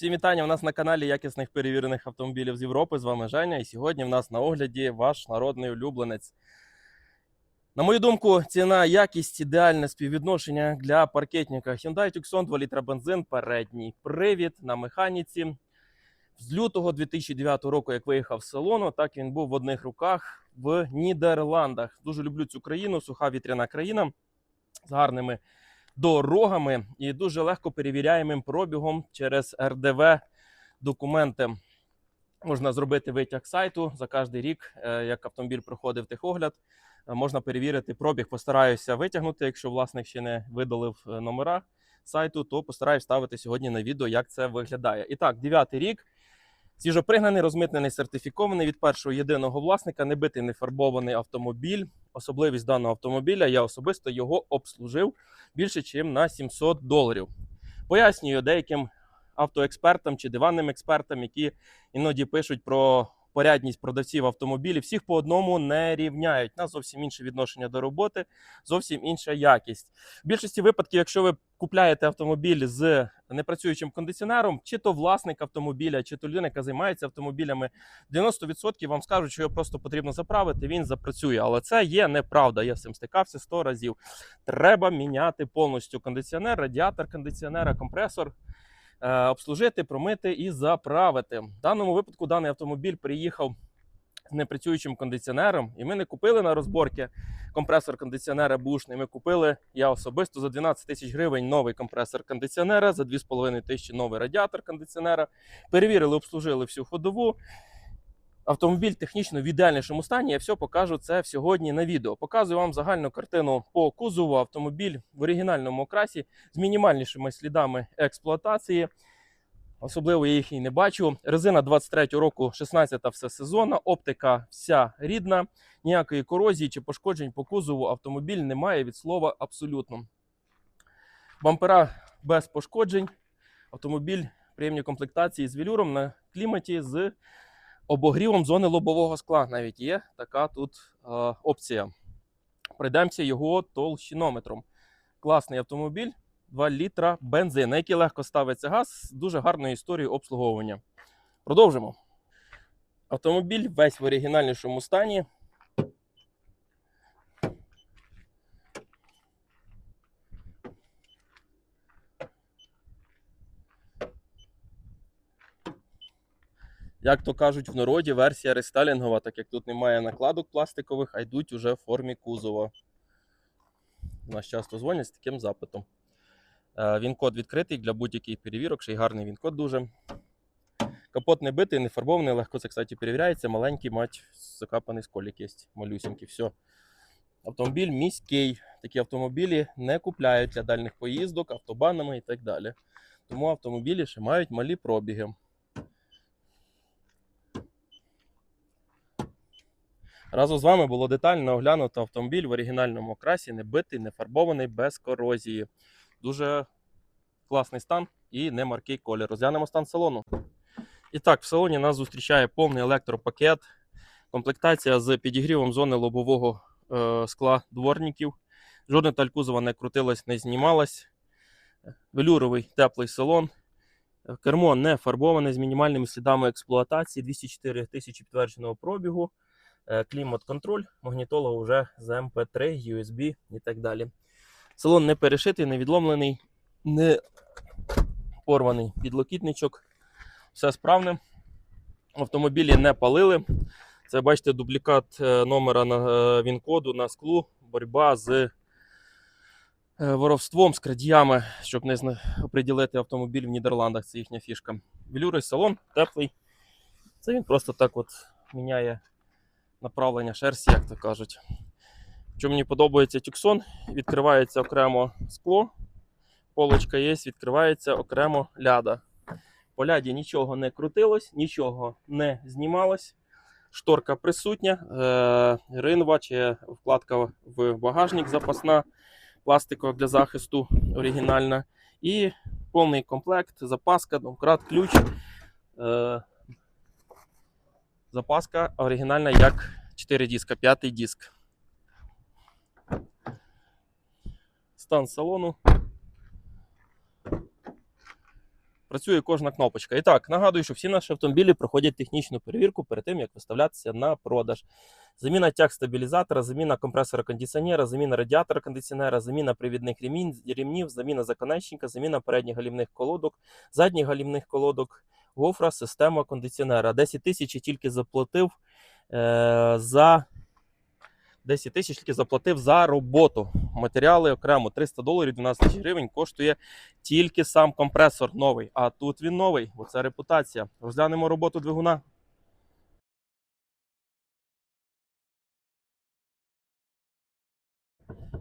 Всім вітання. У нас на каналі якісних перевірених автомобілів з Європи. З вами Женя. І сьогодні в нас на огляді ваш народний улюбленець. На мою думку, ціна, якість, ідеальне співвідношення для паркетника. Hyundai Tucson 2 літра бензин, передній привід на механіці. З лютого 2009 року, як виїхав з салону, так він був в одних руках в Нідерландах. Дуже люблю цю країну, суха вітряна країна з гарними дорогами і дуже легко перевіряємим пробігом через РДВ документи. Можна зробити витяг сайту за кожний рік, е, як автомобіль проходив техогляд. е, Можна перевірити пробіг. Постараюся витягнути. Якщо власник ще не видалив е, номера сайту, то постараюсь ставити сьогодні на відео, як це виглядає. І так, дев'ятий рік. Свіжопригнаний, розмитнений, сертифікований від першого єдиного власника, не битий, не фарбований автомобіль. Особливість даного автомобіля я особисто його обслужив більше, ніж на 700 доларів. Пояснюю деяким автоекспертам чи диванним експертам, які іноді пишуть про порядність продавців автомобілів. Всіх по одному не рівняють. У нас зовсім інше відношення до роботи, зовсім інша якість. В більшості випадків, якщо ви купляєте автомобіль з непрацюючим кондиціонером, чи то власник автомобіля, чи то людина, яка займається автомобілями, 90% вам скажуть, що його просто потрібно заправити, він запрацює. Але це є неправда. Я з цим стикався 100 разів. Треба міняти повністю кондиціонер, радіатор кондиціонера, компресор, обслужити, промити і заправити. В даному випадку даний автомобіль приїхав з непрацюючим кондиціонером, і ми не купили на розборки компресор кондиціонера бушний. Ми купили я особисто за 12 тисяч гривень новий компресор кондиціонера, за 2,5 тисячі новий радіатор кондиціонера. Перевірили, обслужили всю ходову. Автомобіль технічно в ідеальнішому стані. Я все покажу це сьогодні на відео. Показую вам загальну картину по кузову. Автомобіль в оригінальному окрасі з мінімальнішими слідами експлуатації. Особливо я їх і не бачу. Резина 23 року, 16 все сезонна, оптика вся рідна, ніякої корозії чи пошкоджень по кузову автомобіль немає від слова абсолютно. Бампера без пошкоджень. Автомобіль приємні комплектації з велюром на кліматі з обогрівом зони лобового скла. Навіть є така тут е, опція. Пройдемося його толщинометром. Класний автомобіль, 2 літра бензин, на який легко ставиться газ з дуже гарною історією обслуговування. Продовжимо. Автомобіль весь в оригінальнішому стані. Як то кажуть в народі, версія рестайлінгова, так як тут немає накладок пластикових, а йдуть уже в формі кузова. У Нас часто дзвонять з таким запитом. Е, Він-код відкритий для будь-яких перевірок, ще й гарний він-код дуже. Капот не битий, не фарбований, легко це, кстати, перевіряється. Маленький мать закапаний сколік є, малюсінький. Все. Автомобіль міський. Такі автомобілі не купляють для дальніх поїздок, автобанами і так далі. Тому автомобілі ще мають малі пробіги. Разом з вами було детально оглянуто автомобіль в оригінальному окрасі, не битий, не фарбований, без корозії. Дуже класний стан і не маркий колір. Розглянемо стан салону. І так, в салоні нас зустрічає повний електропакет, комплектація з підігрівом зони лобового е, скла дворників. Жодна деталь кузова не крутилась, не знімалась. Велюровий теплий салон. Кермо не фарбоване з мінімальними слідами експлуатації, 204 тисячі підтвердженого пробігу клімат-контроль, магнітола вже з MP3, USB і так далі. Салон не перешитий, не відломлений, не порваний підлокітничок. Все справне. Автомобілі не палили. Це бачите дублікат е, номера на е, він-коду на склу. Боротьба з е, воровством, з крадіями, щоб не оприділити автомобіль в Нідерландах. Це їхня фішка. Велюрий салон теплий. Це він просто так от міняє направлення шерсті, як то кажуть. Що мені подобається тюксон, відкривається окремо скло, полочка є, відкривається окремо ляда. По ляді нічого не крутилось, нічого не знімалось. Шторка присутня, е, ринва чи вкладка в багажник запасна, пластикова для захисту оригінальна. І повний комплект, запаска, домкрат, ключ. Запаска оригінальна як 4 диска, 5 диск. Стан салону. працює кожна кнопочка. І так, нагадую, що всі наші автомобілі проходять технічну перевірку перед тим, як виставлятися на продаж. Заміна тяг стабілізатора, заміна компресора кондиціонера, заміна радіатора кондиціонера, заміна привідних ремнів, заміна законечника, заміна передніх галівних колодок, задніх галівних колодок, гофра, система кондиціонера. 10 тисяч тільки заплатив е, за 10 тисяч тільки заплатив за роботу. Матеріали окремо 300 доларів 12 тисяч гривень коштує тільки сам компресор новий. А тут він новий, бо це репутація. Розглянемо роботу двигуна.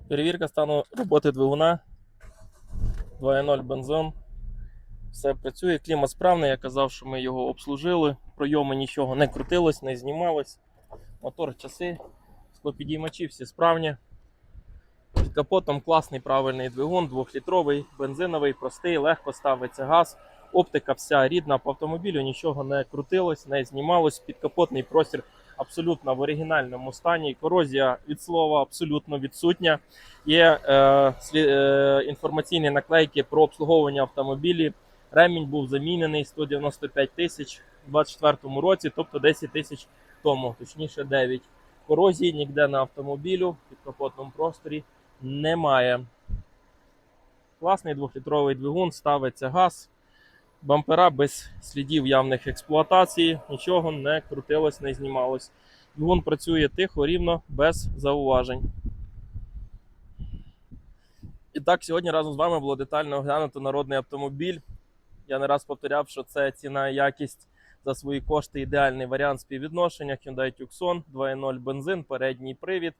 Перевірка стану роботи двигуна. 2.0 бензон. Все працює, клімат справний. Я казав, що ми його обслужили. Пройоми нічого не крутилось, не знімалось. Мотор, часи, склопідіймачі всі справні. Під капотом класний правильний двигун, 2-літровий, бензиновий, простий, легко ставиться газ. Оптика вся рідна по автомобілю, нічого не крутилось, не знімалось. Підкапотний простір абсолютно в оригінальному стані. Корозія від слова абсолютно відсутня. Є е, е, інформаційні наклейки про обслуговування автомобілів. Ремінь був замінений 195 тисяч у 2024 році, тобто 10 тисяч тому, точніше 9. Корозії ніде на автомобілю в підкапотному просторі немає. Класний двохлітровий двигун, ставиться газ. Бампера без слідів явних експлуатації, нічого не крутилось, не знімалось. Двигун працює тихо, рівно, без зауважень. І так, сьогодні разом з вами було детально оглянуто народний автомобіль. Я не раз повторяв, що це ціна якість за свої кошти ідеальний варіант співвідношення. Hyundai Tucson 2.0 бензин, передній привід,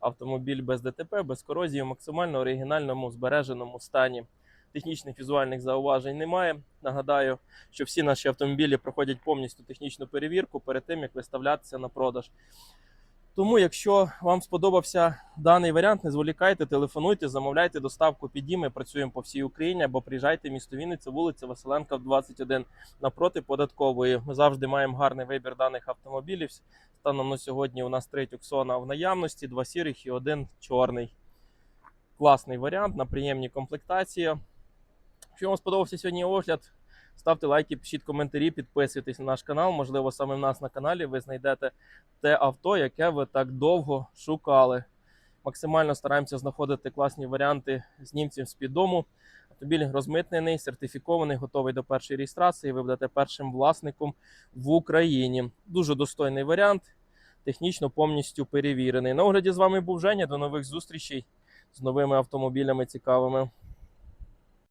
автомобіль без ДТП, без корозії, в максимально оригінальному збереженому стані. Технічних візуальних зауважень немає. Нагадаю, що всі наші автомобілі проходять повністю технічну перевірку перед тим, як виставлятися на продаж. Тому, якщо вам сподобався даний варіант, не зволікайте, телефонуйте, замовляйте доставку під. Ми працюємо по всій Україні або приїжджайте в місто Вінниця, вулиця Василенка, 21 напроти податкової. Ми завжди маємо гарний вибір даних автомобілів. Станом на сьогодні у нас три тюксона в наявності, два сірих і один чорний. Класний варіант на приємній комплектації. Якщо вам сподобався сьогодні огляд, ставте лайки, пишіть коментарі, підписуйтесь на наш канал. Можливо, саме в нас на каналі ви знайдете те авто, яке ви так довго шукали. Максимально стараємося знаходити класні варіанти з під дому. Автомобіль розмитнений, сертифікований, готовий до першої реєстрації. Ви будете першим власником в Україні. Дуже достойний варіант, технічно повністю перевірений. На огляді з вами був Женя. До нових зустрічей з новими автомобілями цікавими.